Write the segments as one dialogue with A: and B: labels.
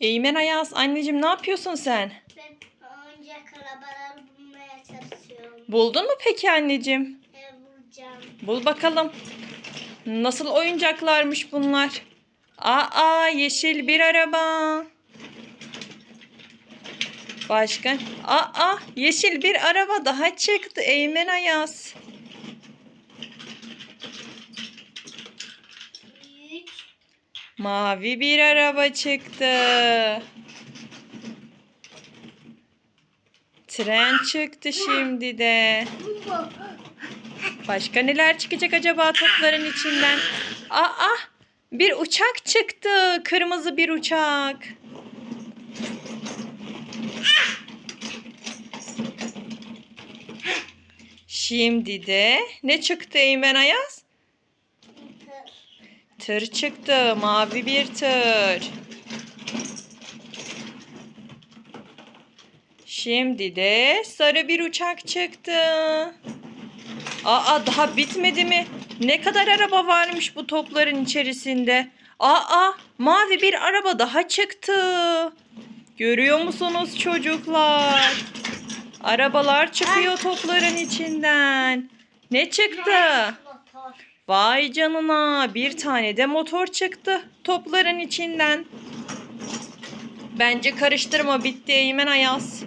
A: Eymen Ayaz anneciğim ne yapıyorsun sen?
B: Ben oyuncak arabaları bulmaya çalışıyorum.
A: Buldun mu peki anneciğim?
B: Bulacağım.
A: Bul bakalım. Nasıl oyuncaklarmış bunlar? Aa yeşil bir araba. Başka? Aa yeşil bir araba daha çıktı Eymen Ayaz.
B: Üç.
A: Mavi bir araba çıktı. Tren çıktı şimdi de. Başka neler çıkacak acaba topların içinden? Aa, bir uçak çıktı. Kırmızı bir uçak. Şimdi de ne çıktı Eymen Ayaz?
B: Tır.
A: Çıktı. Mavi bir tır. Şimdi de sarı bir uçak çıktı. Aa daha bitmedi mi? Ne kadar araba varmış bu topların içerisinde? Aa mavi bir araba daha çıktı. Görüyor musunuz çocuklar? Arabalar çıkıyor topların içinden. Ne çıktı? Vay canına bir tane de motor çıktı topların içinden. Bence karıştırma bitti Eymen Ayaz.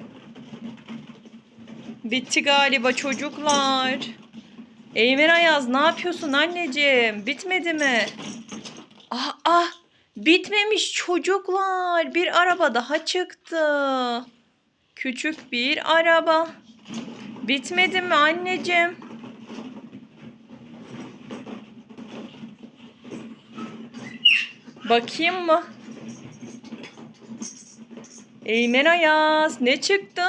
A: Bitti galiba çocuklar. Eymen Ayaz ne yapıyorsun anneciğim? Bitmedi mi? Ah ah bitmemiş çocuklar. Bir araba daha çıktı. Küçük bir araba. Bitmedi mi anneciğim? Bakayım mı? Eymen Ayaz ne çıktı?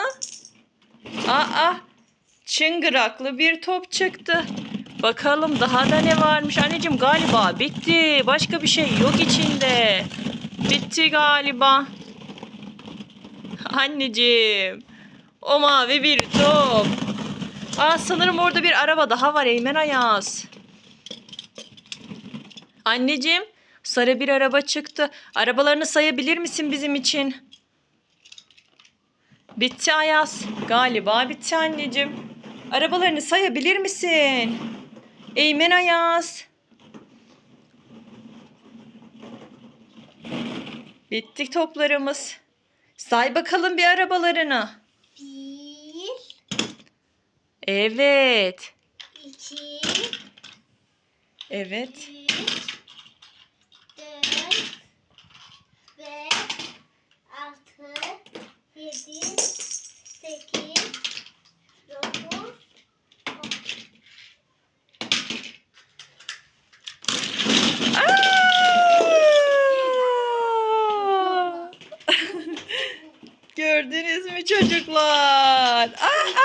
A: Aa çıngıraklı bir top çıktı. Bakalım daha da ne varmış anneciğim galiba bitti. Başka bir şey yok içinde. Bitti galiba. Anneciğim o mavi bir top. Aa sanırım orada bir araba daha var Eymen Ayaz. Anneciğim, sarı bir araba çıktı. Arabalarını sayabilir misin bizim için? Bitti Ayaz. Galiba bitti anneciğim. Arabalarını sayabilir misin? Eymen Ayaz. Bitti toplarımız. Say bakalım bir arabalarını.
B: Bir.
A: Evet.
B: iki,
A: Evet.
B: Üç.
A: Gördünüz mü çocuklar? Aa!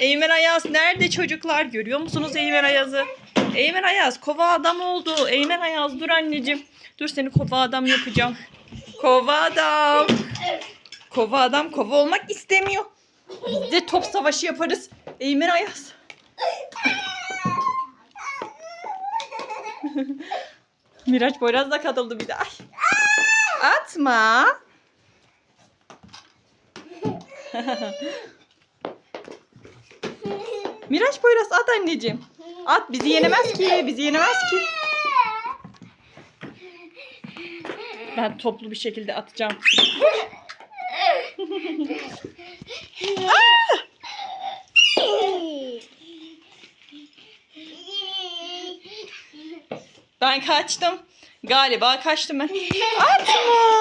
A: Eymen Ayaz nerede çocuklar? Görüyor musunuz Eymen Ayaz'ı? Eymen Ayaz kova adam oldu. Eymen Ayaz dur anneciğim. Dur seni kova adam yapacağım. Kova adam. Kova adam kova olmak istemiyor. Biz de top savaşı yaparız. Eymen Ayaz. Miraç Boyraz da katıldı bir de. Ay. Atma. Miraç Boyraz at anneciğim. At bizi yenemez ki. Bizi yenemez ki. Ben toplu bir şekilde atacağım. Ben kaçtım. Galiba kaçtım ben. Atma.